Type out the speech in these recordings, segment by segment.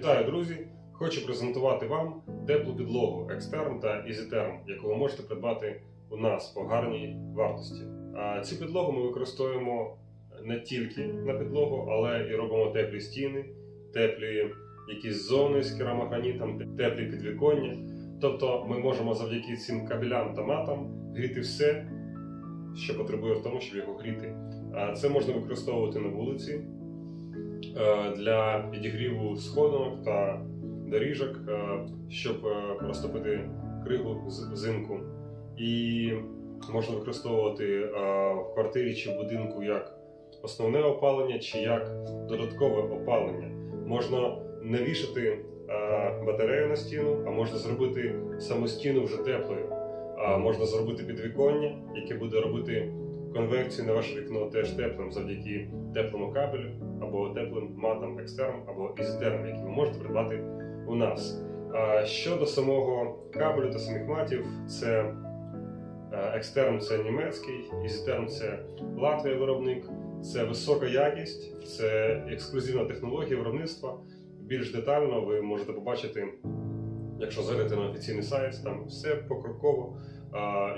Вітаю, друзі! Хочу презентувати вам теплу підлогу Екстерм та EasyTherm, яку ви можете придбати у нас по гарній вартості. Цю підлогу ми використовуємо не тільки на підлогу, але і робимо теплі стіни, теплі якісь зони з керамогранітом, теплі підвіконня. Тобто ми можемо завдяки цим кабелям та матам гріти все, що потребує в тому, щоб його гріти. Це можна використовувати на вулиці для підігріву сходинок та доріжок, е, щоб е, розтопити кригу взимку. І можна використовувати е, в квартирі чи будинку як основне опалення, чи як додаткове опалення. Можна не е, батарею на стіну, а можна зробити саму стіну вже теплою. А можна зробити підвіконня, яке буде робити конвекцію на ваше вікно теж теплим завдяки теплому кабелю або теплим матам екстерн або ізотерм, які ви можете придбати у нас. А щодо самого кабелю та самих матів, це е, екстерн це німецький, ізотерм це Латвія виробник, це висока якість, це ексклюзивна технологія виробництва. Більш детально ви можете побачити, якщо зайдете на офіційний сайт, там все покроково,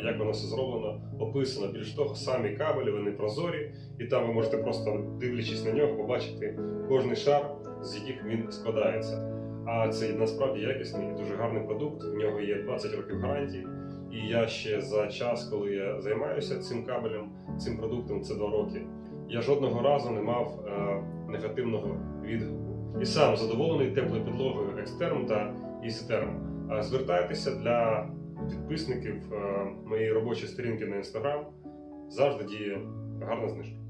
як воно все зроблено, описано. Більш того, самі кабелі вони прозорі, і там ви можете просто дивлячись на нього, побачити кожний шар, з яких він складається. А це насправді якісний і дуже гарний продукт. В нього є 20 років гарантії. І я ще за час, коли я займаюся цим кабелем, цим продуктом, це 2 роки. Я жодного разу не мав е, негативного відгуку. І сам задоволений теплою підлогою екстерм та істерм. Звертайтеся для підписників е, моєї робочої сторінки на інстаграм. Завжди діє гарна знижка.